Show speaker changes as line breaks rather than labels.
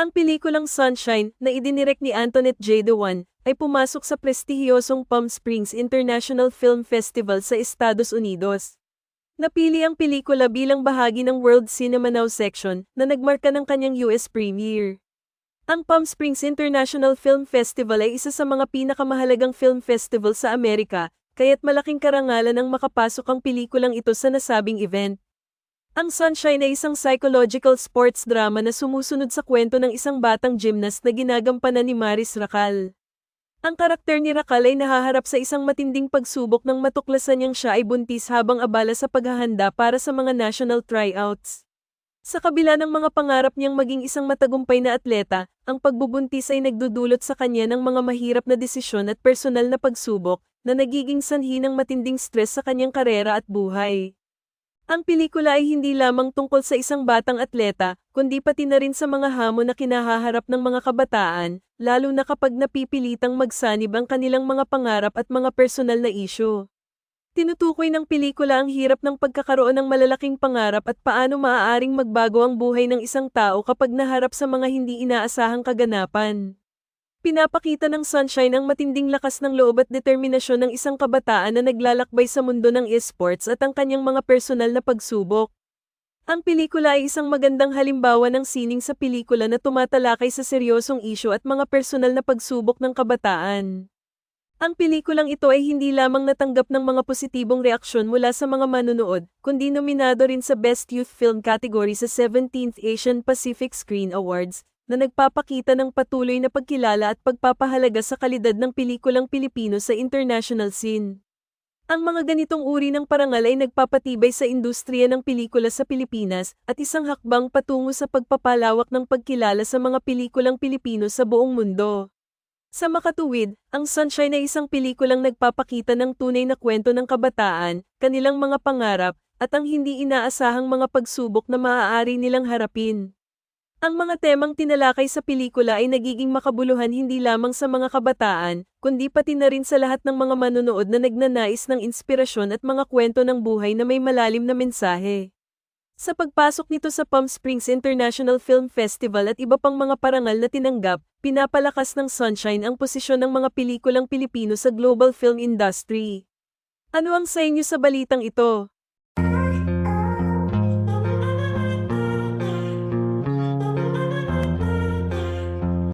Ang pelikulang Sunshine na idinirek ni Antoinette J. Dewan ay pumasok sa prestihiyosong Palm Springs International Film Festival sa Estados Unidos. Napili ang pelikula bilang bahagi ng World Cinema Now section na nagmarka ng kanyang US premiere. Ang Palm Springs International Film Festival ay isa sa mga pinakamahalagang film festival sa Amerika, kaya't malaking karangalan ang makapasok ang pelikulang ito sa nasabing event. Ang Sunshine ay isang psychological sports drama na sumusunod sa kwento ng isang batang gymnast na ginagampanan ni Maris Racal. Ang karakter ni Racal ay nahaharap sa isang matinding pagsubok nang matuklasan niyang siya ay buntis habang abala sa paghahanda para sa mga national tryouts. Sa kabila ng mga pangarap niyang maging isang matagumpay na atleta, ang pagbubuntis ay nagdudulot sa kanya ng mga mahirap na desisyon at personal na pagsubok na nagiging sanhi ng matinding stress sa kanyang karera at buhay. Ang pelikula ay hindi lamang tungkol sa isang batang atleta, kundi pati na rin sa mga hamon na kinahaharap ng mga kabataan, lalo na kapag napipilitang magsanib ang kanilang mga pangarap at mga personal na isyu. Tinutukoy ng pelikula ang hirap ng pagkakaroon ng malalaking pangarap at paano maaaring magbago ang buhay ng isang tao kapag naharap sa mga hindi inaasahang kaganapan. Pinapakita ng Sunshine ang matinding lakas ng loob at determinasyon ng isang kabataan na naglalakbay sa mundo ng esports at ang kanyang mga personal na pagsubok. Ang pelikula ay isang magandang halimbawa ng sining sa pelikula na tumatalakay sa seryosong isyu at mga personal na pagsubok ng kabataan. Ang pelikulang ito ay hindi lamang natanggap ng mga positibong reaksyon mula sa mga manunood, kundi nominado rin sa Best Youth Film category sa 17th Asian Pacific Screen Awards, na nagpapakita ng patuloy na pagkilala at pagpapahalaga sa kalidad ng pelikulang Pilipino sa international scene. Ang mga ganitong uri ng parangal ay nagpapatibay sa industriya ng pelikula sa Pilipinas at isang hakbang patungo sa pagpapalawak ng pagkilala sa mga pelikulang Pilipino sa buong mundo. Sa makatuwid, ang Sunshine ay isang pelikulang nagpapakita ng tunay na kwento ng kabataan, kanilang mga pangarap, at ang hindi inaasahang mga pagsubok na maaari nilang harapin. Ang mga temang tinalakay sa pelikula ay nagiging makabuluhan hindi lamang sa mga kabataan, kundi pati na rin sa lahat ng mga manonood na nagnanais ng inspirasyon at mga kwento ng buhay na may malalim na mensahe. Sa pagpasok nito sa Palm Springs International Film Festival at iba pang mga parangal na tinanggap, pinapalakas ng Sunshine ang posisyon ng mga pelikulang Pilipino sa global film industry. Ano ang sa inyo sa balitang ito?